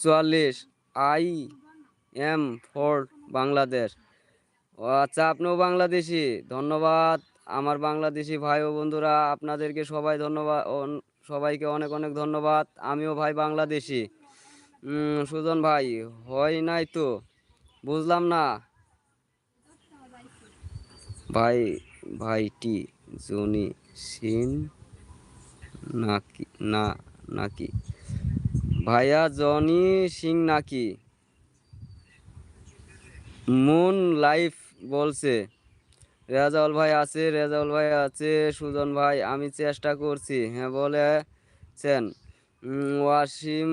চুয়াল্লিশ I am for Bangladesh. ও আচ্ছা আপনিও বাংলাদেশি। ধন্যবাদ। আমার বাংলাদেশি ভাই ও বন্ধুরা, আপনাদেরকে সবাই ধন্যবাদ সবাইকে অনেক অনেক ধন্যবাদ। আমিও ভাই বাংলাদেশি। সুজন ভাই, হয় নাই তো? বুঝলাম না। ভাই, ভাইটি জনি সিন নাকি, না, নাকি? ভাইয়া জনি সিং নাকি? মুন লাইফ বলছে, রেজাউল ভাই আছে, রেজাউল ভাই আছে, সুজন ভাই, আমি চেষ্টা করছি। হ্যাঁ বলেছেন। ওয়াসিম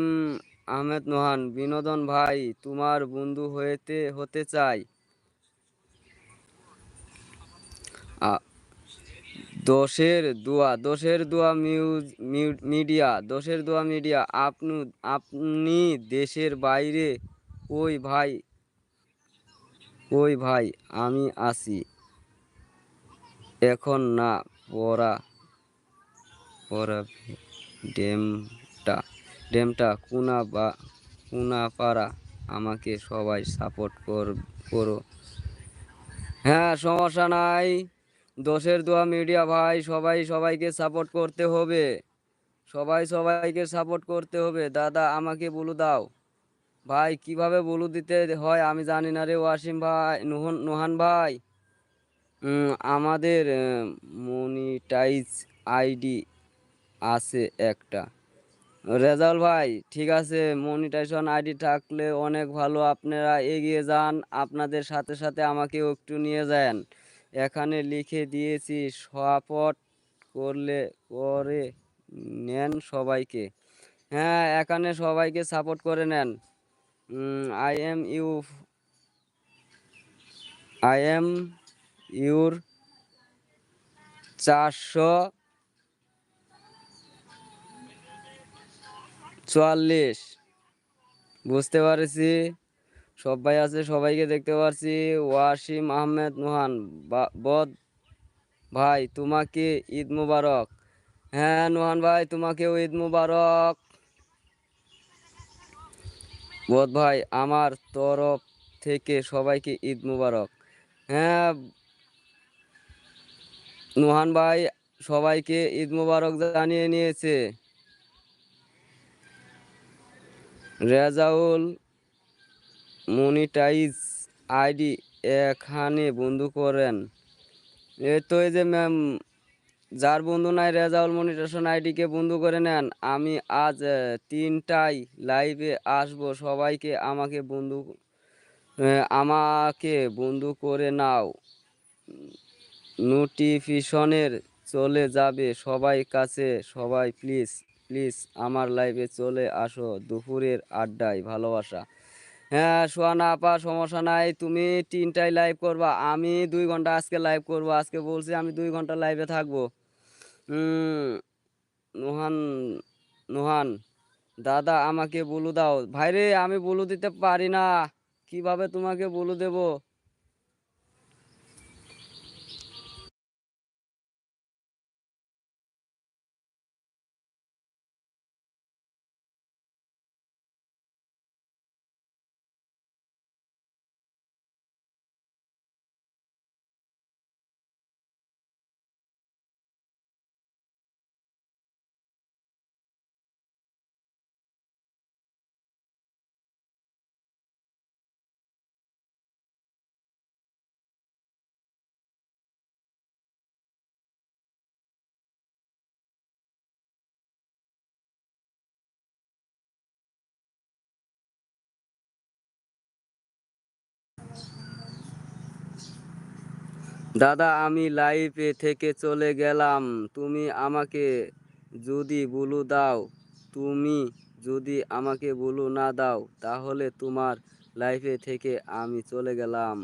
আহমেদ নোহান, বিনোদন ভাই, তোমার বন্ধু হইতে হতে চাই। দোষের দোয়া দোষের দোয়া মিউজ, মিউ- মিডিয়া, দোষের দোয়া মিডিয়া। আপনি আপনি দেশের বাইরে, ওই ভাই ওই ভাই, আমি আছি। এখন না, পড়া পড়া ডেমটা ডেমটা কুনা বা, কুনা পাড়া, আমাকে সবাই সাপোর্ট কর, করো। হ্যাঁ সমস্যা নাই। দোষের দোয়া মিডিয়া ভাই, সবাই সবাইকে সাপোর্ট করতে হবে। সবাই সবাইকে সাপোর্ট করতে হবে। দাদা, আমাকে বলু দাও। ভাই, কীভাবে বলু দিতে হয় আমি জানি না রে ওয়াসিম ভাই, নোহন, নোহান ভাই। আমাদের মনিটাইজ আইডি আছে একটা। রেজাউল ভাই, ঠিক আছে মনিটাইজেশন আইডি থাকলে অনেক ভালো। আপনারা এগিয়ে যান, আপনাদের সাথে সাথে আমাকেও একটু নিয়ে যান। এখানে লিখে দিয়েছি, সাপোর্ট করলে করে নেন সবাইকে। হ্যাঁ এখানে সবাইকে সাপোর্ট করে নেন। I am you I am your চারশো চুয়াল্লিশ। বুঝতে পারছি? সবাই আছে, সবাইকে দেখতে পারছি। ওয়াসিম আহমেদ নোহান বদ ভাই, তোমাকে ঈদ মুবারক। হ্যাঁ নোহান ভাই, তোমাকেও ঈদ মুবারক। বদ ভাই, আমার তরফ থেকে সবাইকে ঈদ মুবারক। হ্যাঁ নোহান ভাই, সবাইকে ঈদ মুবারক জানিয়ে নিয়েছে। রেজাউল মনিটাইজ আইডি এখানে বন্ধু করেন। এই তো এই যে ম্যাম, যার বন্ধু নাই রেজাউল মনিটেশন আইডিকে বন্ধু করে নেন, আমি আজ তিনটায় লাইভে আসব, সবাইকে আমাকে বন্ধু আমাকে বন্ধু করে নাও। নোটিফিকেশনের চলে যাবে, সবাই কাছে, সবাই প্লিজ প্লিজ আমার লাইভে চলে আসো, দুপুরের আড্ডায়, ভালোবাসা। হ্যাঁ সোয়ানা আপা সমস্যা নাই। তুমি তিনটায় লাইভ করবা। আমি দুই ঘণ্টা আজকে লাইভ করব। আজকে বলছি আমি দুই ঘণ্টা লাইভে থাকব। নোহান নোহান, দাদা আমাকে বলু দাও। ভাইরে, আমি বলু দিতে পারি না। কীভাবে তোমাকে বলু দেবো? দাদা, আমি লাইফে থেকে চলে গেলাম। তুমি আমাকে যদি বলু দাও, তুমি যদি আমাকে বলু না দাও, তাহলে তোমার লাইফে থেকে আমি চলে গেলাম।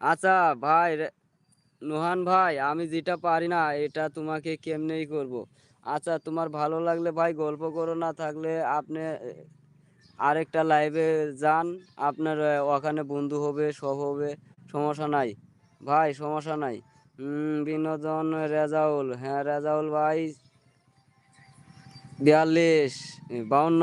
আচ্ছা ভাই নোহান ভাই, আমি যেটা পারি না, এটা তোমাকে কেমনেই করব? আচ্ছা তোমার ভালো লাগলে ভাই গল্প করো না, থাকলে আপনি আরেকটা লাইভে যান। আপনার ওখানে বন্ধু হবে, সব হবে, সমস্যা নাই। ভাই সমস্যা নাই। বিনোদন রেজাউল হ্যাঁ রেজাউল ভাই বিয়াল্লিশ বাউন্ন।